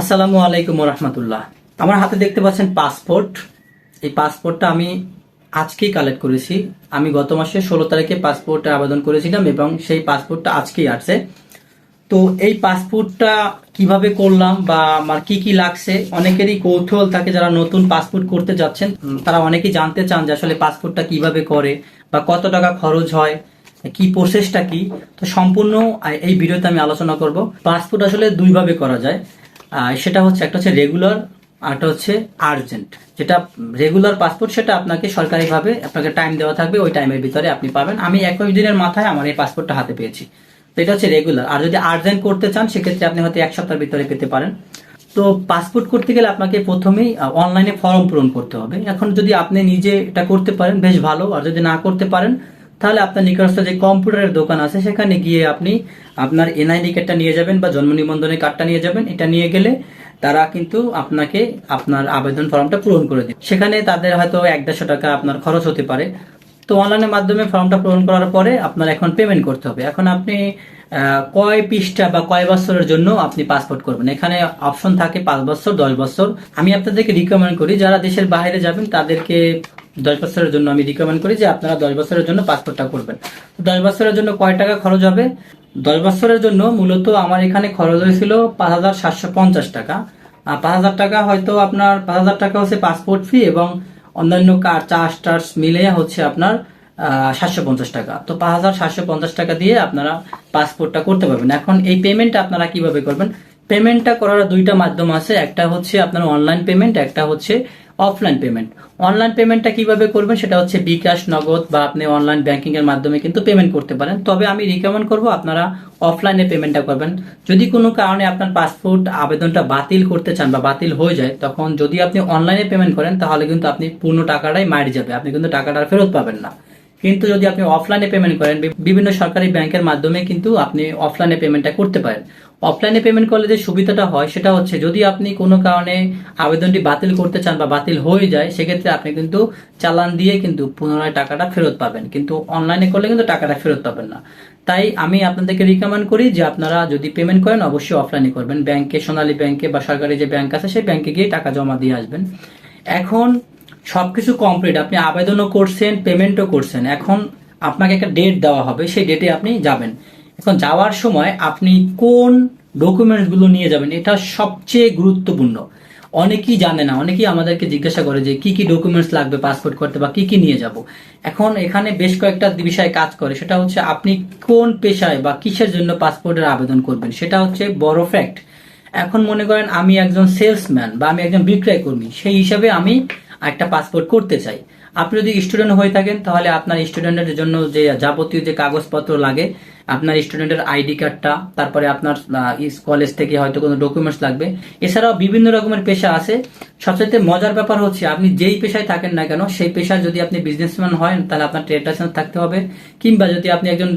আসসালামু আলাইকুম রহমতুল্লাহ আমার হাতে দেখতে পাচ্ছেন পাসপোর্ট। এই পাসপোর্টটা আমি আজকেই কালেক্ট করেছি। আমি গত মাসে ষোলো তারিখে পাসপোর্টে আবেদন করেছিলাম এবং সেই পাসপোর্টটা আজকেই আসছে। তো এই পাসপোর্টটা কীভাবে করলাম বা আমার কি কি লাগছে, অনেকেরই কৌতূহল থাকে যারা নতুন পাসপোর্ট করতে যাচ্ছেন। তারা অনেকেই জানতে চান যে আসলে পাসপোর্টটা কীভাবে করে বা কত টাকা খরচ হয়, কি প্রসেসটা কি। তো সম্পূর্ণ এই ভিডিওতে আমি আলোচনা করব। পাসপোর্ট আসলে দুইভাবে করা যায়। সেটা হচ্ছে, একটা হচ্ছে রেগুলার আর একটা হচ্ছে আর্জেন্ট যেটা রেগুলার পাসপোর্ট সেটা আপনাকে সরকারিভাবে, আপনাকে টাইম দেওয়া থাকবে, ওই টাইমের ভিতরে আপনি পাবেন। আমি একুশ দিনের মাথায় আমার এই পাসপোর্টটা হাতে পেয়েছি। তো এটা হচ্ছে রেগুলার আর যদি আর্জেন্ট করতে চান, সেক্ষেত্রে আপনি হয়তো এক সপ্তাহের ভিতরে পেতে পারেন। তো পাসপোর্ট করতে গেলে আপনাকে প্রথমেই অনলাইনে ফর্ম পূরণ করতে হবে। এখন যদি আপনি নিজে এটা করতে পারেন, বেশ ভালো। আর যদি না করতে পারেন তাহলে আপনার নিকটস্থ যে কম্পিউটারের দোকান আছে, সেখানে গিয়ে আপনি আপনার এনআইডি কার্ডটা নিয়ে যাবেন বা জন্ম নিবন্ধনের কার্ডটা নিয়ে যাবেন। এটা নিয়ে গেলে তারা কিন্তু আপনাকে আপনার আবেদন ফর্মটা পূরণ করে দেবে। সেখানে তাদের হয়তো এক দেড়শো টাকা আপনার খরচ হতে পারে। তো অনলাইনের মাধ্যমে ফর্মটা পূরণ করার পরে আপনার এখন পেমেন্ট করতে হবে। এখন আপনি কয় পৃষ্ঠা বা কয় বছরের জন্য আপনি পাসপোর্ট করবেন? এখানে অপশন থাকে পাঁচ বছর, দশ বছর। আমি আপনাদেরকে রিকমেন্ড করি, যারা দেশের বাইরে যাবেন, তাদেরকে দশ বছরের জন্য আমি রিকমেন্ড করি যে আপনারা দশ বছরের জন্য পাসপোর্টটা করবেন। দশ বছরের জন্য কয় টাকা খরচ হবে? দশ বছরের জন্য মূলত আমার এখানে খরচ হয়েছিল পাঁচ হাজার সাতশো পঞ্চাশ টাকা। পাঁচ হাজার টাকা হয়তো আপনার, পাঁচ হাজার টাকা হচ্ছে পাসপোর্ট ফি এবং অন্যান্য কার চার্জ টার্জ মিলে হচ্ছে আপনার সাতশো পঞ্চাশ টাকা। তো পাঁচ হাজার সাতশো পঞ্চাশ টাকা দিয়ে আপনারা পাসপোর্টটা করতে পারবেন। এখন এই পেমেন্টটা আপনারা কীভাবে করবেন? পেমেন্টটা করার দুইটা মাধ্যম আছে। একটা হচ্ছে আপনার অনলাইন পেমেন্ট একটা হচ্ছে অফলাইন পেমেন্ট অনলাইন পেমেন্টটা কীভাবে করবেন সেটা হচ্ছে বিকাশ, নগদ বা আপনি অনলাইন ব্যাংকিং এর মাধ্যমে কিন্তু পেমেন্ট করতে পারেন। তবে আমি রিকমেন্ড করব আপনারা অফলাইনে পেমেন্টটা করবেন। যদি কোনো কারণে আপনার পাসপোর্ট আবেদনটা বাতিল করতে চান বা বাতিল হয়ে যায়, তখন যদি আপনি অনলাইনে পেমেন্ট করেন, তাহলে কিন্তু আপনি পূর্ণ টাকাটাই মারি যাবে। আপনি কিন্তু টাকাটা ফেরত পাবেন না। কিন্তু যদি আপনি অফলাইনে পেমেন্ট করেন বিভিন্ন সরকারি ব্যাংকের মাধ্যমে কিন্তু আপনি অফলাইনে পেমেন্টটা করতে পারেন। অফলাইনে পেমেন্ট করলে যে সুবিধাটা হয়, সেটা হচ্ছে যদি আপনি কোনো কারণে আবেদনটি বাতিল করতে চান বা বাতিল হয়ে যায়, সেক্ষেত্রে আপনি কিন্তু চালান দিয়ে কিন্তু পুনরায় টাকাটা ফেরত পাবেন। কিন্তু অনলাইনে করলে কিন্তু টাকাটা ফেরত পাবেন না। তাই আমি আপনাদেরকে রিকমেন্ড করি যে আপনারা যদি পেমেন্ট করেন, অবশ্যই অফলাইনে করবেন। ব্যাংকে, সোনালী ব্যাংকে বা সরকারি যে ব্যাংক আছে, সেই ব্যাংকে গিয়ে টাকা জমা দিয়ে আসবেন। এখন সবকিছু কমপ্লিট আপনি আবেদনও করছেন পেমেন্টও করছেন। এখন আপনাকে একটা ডেট দেওয়া হবে, সেই ডেটে আপনি যাবেন। এখন যাওয়ার সময় আপনি কোন ডকুমেন্টসগুলো নিয়ে যাবেন, এটা সবচেয়ে গুরুত্বপূর্ণ। অনেকেই জানে না, অনেকেই আমাদেরকে জিজ্ঞাসা করে যে কি কি ডকুমেন্টস লাগবে পাসপোর্ট করতে বা কি কি নিয়ে যাব। এখন এখানে বেশ কয়েকটা বিষয় কাজ করে, সেটা হচ্ছে আপনি কোন পেশায় বা কিসের জন্য পাসপোর্টের আবেদন করবেন, সেটা হচ্ছে বড় ফ্যাক্ট এখন মনে করেন আমি একজন সেলসম্যান বা আমি একজন বিক্রয় কর্মী সেই হিসাবে আমি একটা পাসপোর্ট করতে চাই। আপনি যদি স্টুডেন্ট হয়ে থাকেন, তাহলে আপনার স্টুডেন্টের জন্য যে যাবতীয় যে কাগজপত্র লাগে, আপনার স্টুডেন্টের আইডি কার্ডটা তারপরে আপনার কলেজ থেকে হয়তো কোনো ডকুমেন্টস লাগবে। এছাড়াও বিভিন্ন রকমের পেশা আছে। সবচেয়ে মজার ব্যাপার হচ্ছে, আপনি যেই পেশায় থাকেন না কেন, সেই পেশায় যদি আপনি বিজনেসম্যান হন, তাহলে আপনার ট্রেড লাইসেন্স থাকতে হবে। কিংবা যদি আপনি একজন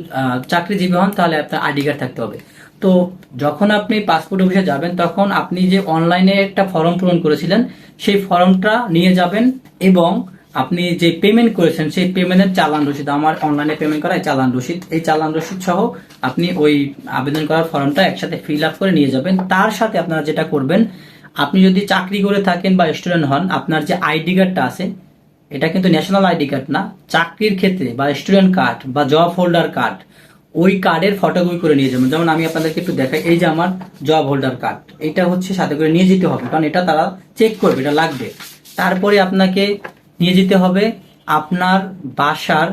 চাকরিজীবী হন, তাহলে আপনার আইডি কার্ড থাকতে হবে। তো যখন আপনি পাসপোর্ট অফিসে যাবেন, তখন আপনি যে অনলাইনে একটা ফর্ম পূরণ করেছিলেন, সেই ফর্মটা নিয়ে যাবেন এবং আপনি যে পেমেন্ট করেছেন, সেই পেমেন্টের চালান রসিদ, আমার অনলাইনে পেমেন্ট করা চালান রসিদ, এই চালান রসিদ সহ আপনি ওই আবেদন করার ফর্মটা একসাথে ফিল আপ করে নিয়ে যাবেন। তার সাথে আপনারা যেটা করবেন, আপনি যদি চাকরি করে থাকেন বা স্টুডেন্ট হন, আপনার যে আইডি কার্ডটা আছে, এটা কিন্তু ন্যাশনাল আইডি কার্ড না, চাকরির ক্ষেত্রে বা স্টুডেন্ট কার্ড বা জব হোল্ডার কার্ড ওই কার্ডের ফটোকপি করে নিয়ে যাবেন যেমন আমি আপনাদেরকে একটু দেখাই, এই যে আমার জব হোল্ডার কার্ড এটা হচ্ছে সাথে করে নিয়ে যেতে হবে, কারণ এটা তারা চেক করবে, এটা লাগবে। তারপরে আপনাকে নিয়ে যেতে হবে আপনার বাসার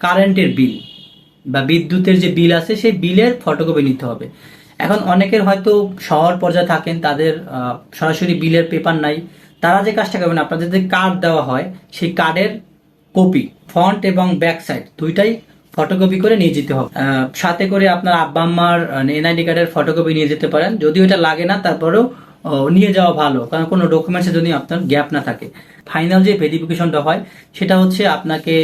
কারেন্টের বিল বা বিদ্যুতের যে বিল আছে, সেই বিলের ফটোকপি নিতে হবে। এখন অনেকের হয়তো শহর পর্যায়ে থাকেন, তাদের সরাসরি বিলের পেপার নাই, তারা যে কাজটা করবেন, আপনাদের যে কার্ড দেওয়া হয়, সেই কার্ডের কপি ফ্রন্ট এবং ব্যাক সাইড দুইটাই ফটোকপি করে নিয়ে যেতে হবে। সাথে করে আপনার আব্বা আম্মার এনআইডি কার্ডের ফটোকপি নিয়ে যেতে পারেন। যদিও এটা লাগে না, তারপরেও নিয়ে যাওয়া ভালো, কারণ কোনো ডকুমেন্টসে যদি আপনার গ্যাপ না থাকে। ফাইনাল যে ভেরিফিকেশনটা হয়, সেটা হচ্ছে আপনাকে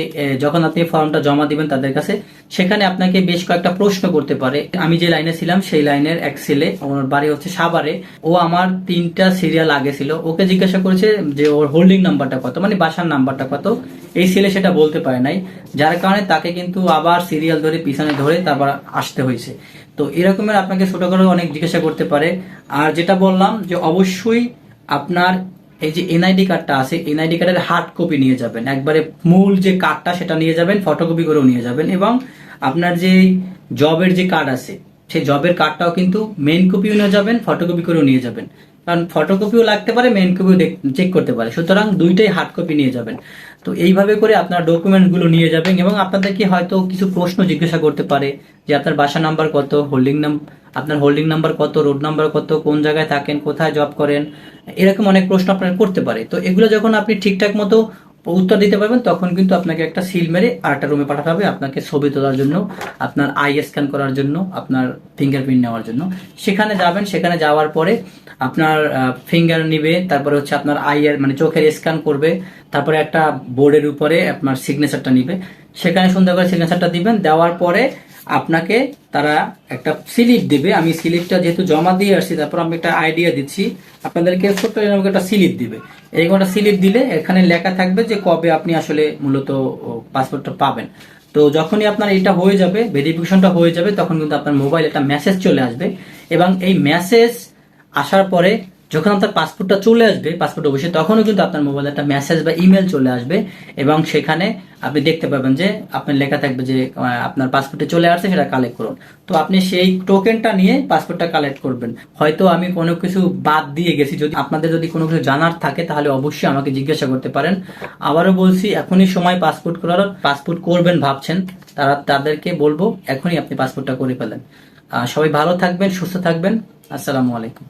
যখন আপনি ফর্মটা জমা দিবেন তাদের কাছে, সেখানে আপনাকে বেশ কয়েকটা প্রশ্ন করতে পারে। আমি যে লাইনে ছিলাম, সেই লাইনের এক ছেলে ওর বাড়ি হচ্ছে সাভারে, ও আমার তিনটা সিরিয়াল আগে ছিল। ওকে জিজ্ঞাসা করেছে যে ওর হোল্ডিং নাম্বারটা কত মানে বাসার নাম্বারটা কত। এই ছেলে সেটা বলতে পারে নাই, যার কারণে তাকে কিন্তু আবার সিরিয়াল ধরে পিছনে ধরে তারপর আসতে হয়েছে। তো এরকমের আপনাকে ছোট করে অনেক জিজ্ঞাসা করতে পারে। আর যেটা বললাম যে অবশ্যই আপনার এই যে এনআইডি কার্ডটা আছে এনআইডি কার্ডের হার্ড কপি নিয়ে যাবেন। একবারে মূল যে কার্ডটা সেটা নিয়ে যাবেন ফটোকপি করেও নিয়ে যাবেন। এবং আপনার যে জবের যে কার্ড আছে, সেই জবের কার্ডটাও কিন্তু মেন কপিও নিয়ে যাবেন ফটোকপি করেও নিয়ে যাবেন। কারণ ফটোকপিও লাগতে পারে মেন কপিও চেক করতে পারে। সুতরাং দুইটাই হার্ড কপি নিয়ে যাবেন। তো এইভাবে করে আপনার ডকুমেন্টগুলো নিয়ে যাবেন এবং আপনাদেরকে হয়তো কিছু প্রশ্ন জিজ্ঞাসা করতে পারে যে আপনার বাসা নাম্বার কত হোল্ডিং নাম আপনার হোল্ডিং নাম্বার কত রোড নাম্বার কত, কোন জায়গায় থাকেন, কোথায় জব করেন, এরকম অনেক প্রশ্ন আপনার করতে পারে। তো এগুলো যখন আপনি ঠিকঠাক মতো উত্তর দিতে পারবেন, তখন কিন্তু আপনাকে একটা সিল মেরে আরেকটা রুমে পাঠাতে হবে আপনাকে ছবি তোলার জন্য, আপনার আই স্ক্যান করার জন্য, আপনার ফিঙ্গারপ্রিন্ট নেওয়ার জন্য। সেখানে যাবেন, সেখানে যাওয়ার পরে আপনার ফিঙ্গার নিবে, তারপরে হচ্ছে আপনার আই এর মানে চোখের স্ক্যান করবে, তারপরে একটা বোর্ডের উপরে আপনার সিগনেচারটা নিবে। সেখানে সুন্দর করে সিগনেচারটা দিবেন, দেওয়ার পরে আপনাকে তারা একটা স্লিপ দেবে। আমি স্লিপটা যেহেতু জমা দিয়ে আসছি, তারপর আমি একটা আইডিয়া দিচ্ছি। আপনাদেরকে ছোট্ট একটা স্লিপ দিবে। এরকম একটা স্লিপ দিলে এখানে লেখা থাকবে যে কবে আপনি আসলে মূলত পাসপোর্টটা পাবেন। তো যখনই আপনার এটা হয়ে যাবে ভেরিফিকেশনটা হয়ে যাবে, তখন কিন্তু আপনার মোবাইল একটা মেসেজ চলে আসবে। এবং এই মেসেজ আসার পরে যখন আপনার পাসপোর্টটা চলে আসবে পাসপোর্ট অবশ্যই তখনও কিন্তু আপনার মোবাইলে একটা মেসেজ বা ইমেল চলে আসবে এবং সেখানে আপনি দেখতে পাবেন যে আপনার লেখা থাকবে যে আপনার পাসপোর্টে চলে আসছে, সেটা কালেক্ট করুন। তো আপনি সেই টোকেনটা নিয়ে পাসপোর্টটা কালেক্ট করবেন। হয়তো আমি কোনো কিছু বাদ দিয়ে গেছি। যদি আপনাদের যদি কোনো কিছু জানার থাকে, তাহলে অবশ্যই আমাকে জিজ্ঞাসা করতে পারেন। আবারও বলছি, এখনই সময় পাসপোর্ট করার পাসপোর্ট করবেন ভাবছেন, তারা, তাদেরকে বলব, এখনই আপনি পাসপোর্টটা করে ফেলেন। সবাই ভালো থাকবেন, সুস্থ থাকবেন। আসসালামু আলাইকুম।